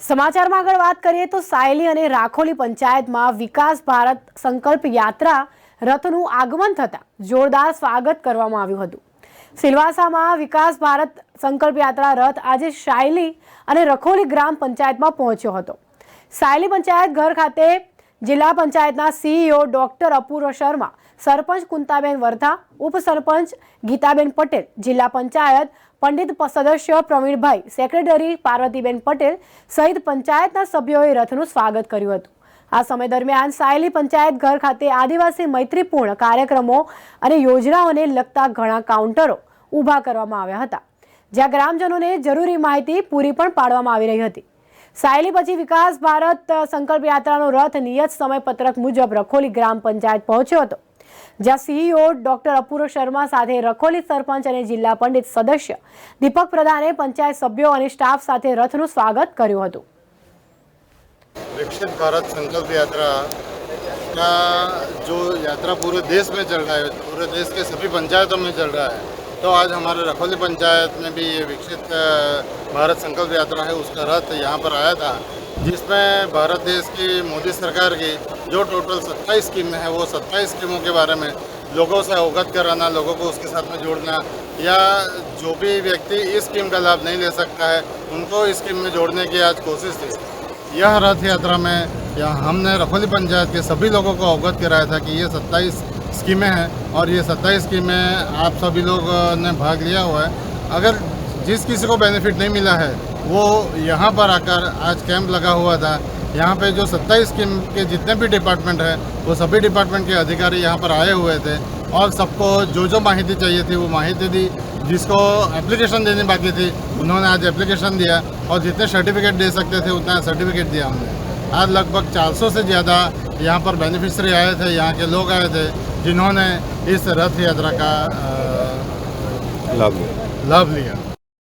સમાચારમાં આગળ વાત કરીએ તો સાયલી અને રાખોલી પંચાયતમાં વિકાસ ભારત સંકલ્પ યાત્રા રથનું આગમન થતાં જોરદાર સ્વાગત કરવામાં આવ્યું હતું. સિલવાસામાં વિકાસ ભારત સંકલ્પ યાત્રા રથ આજે શાયલી અને રખોલી ગ્રામ પંચાયતમાં પહોંચ્યો હતો. સાયલી પંચાયત ઘર ખાતે જિલ્લા પંચાયતના સીઈઓ ડોક્ટર અપૂર્વ શર્મા સરપંચ કુંતાબેન વર્ધા, ઉપસરપંચ ગીતાબેન પટેલ, જિલ્લા પંચાયત પંડિત સદસ્ય પ્રવીણભાઈ, સેક્રેટરી પાર્વતીબેન પટેલ સહિત પંચાયતના સભ્યોએ રથનું સ્વાગત કર્યું હતું. આ સમય દરમિયાન સાયલી પંચાયત ઘર ખાતે આદિવાસી મૈત્રીપૂર્ણ કાર્યક્રમો અને યોજનાઓને લગતા ઘણા કાઉન્ટરો ઊભા કરવામાં આવ્યા હતા, જ્યાં ગ્રામજનોને જરૂરી માહિતી પૂરી પણ પાડવામાં આવી રહી હતી. સાયલી પછી વિકાસ ભારત સંકલ્પ યાત્રાનો રથ નિયત સમયપત્રક મુજબ રખોલી ગ્રામ પંચાયત પહોંચ્યો હતો. જ્યાં સીઈઓ ડોક્ટર અપૂર્વ શર્મા સાથે રખોલી સરપંચ અને જિલ્લા પંડિત સદસ્ય દીપક પ્રધાને પંચાયત સભ્યો અને સ્ટાફ સાથે રથનું સ્વાગત કર્યું હતું विकसित भारत संकल्प यात्रा का जो यात्रा पूरे देश में चल रहा है पूरे देश के सभी पंचायतों में चल रहा है तो आज हमारे रखोली पंचायत में भी ये विकसित अ, भारत संकल्प यात्रा है उसका रथ यहाँ पर आया था जिसमें भारत देश की मोदी सरकार की जो टोटल सत्ताईस स्कीमें हैं, वो सत्ताईस स्कीमों के बारे में लोगों से अवगत कराना, लोगों को उसके साथ में जोड़ना या जो भी व्यक्ति इस स्कीम का लाभ नहीं ले सकता है, उनको इस स्कीम में जोड़ने की आज कोशिश थी। यह रथ यात्रा में या हमने रखोली पंचायत के सभी लोगों को अवगत कराया था कि ये सत्ताईस स्कीमें हैं और ये सत्ताईस स्कीमें आप सभी लोग ने भाग लिया हुआ है। अगर जिस किसी को बेनिफिट नहीं मिला है वो यहाँ पर आकर आज कैंप लगा हुआ था। यहाँ पे जो सत्ताईस स्कीम के जितने भी डिपार्टमेंट हैं वो सभी डिपार्टमेंट के अधिकारी यहाँ पर आए हुए थे और सबको जो जो माहिती चाहिए थी वो माहिती दी। जिसको एप्लीकेशन देनी बाकी थी उन्होंने आज एप्लीकेशन दिया और जितने सर्टिफिकेट दे सकते थे उतना सर्टिफिकेट दिया हमने। आज लगभग 400 से ज़्यादा यहाँ पर बेनिफिशरी आए थे यहाँ के लोग आए थे जिन्होंने इस रथ यात्रा का લાભ लाभ लिया।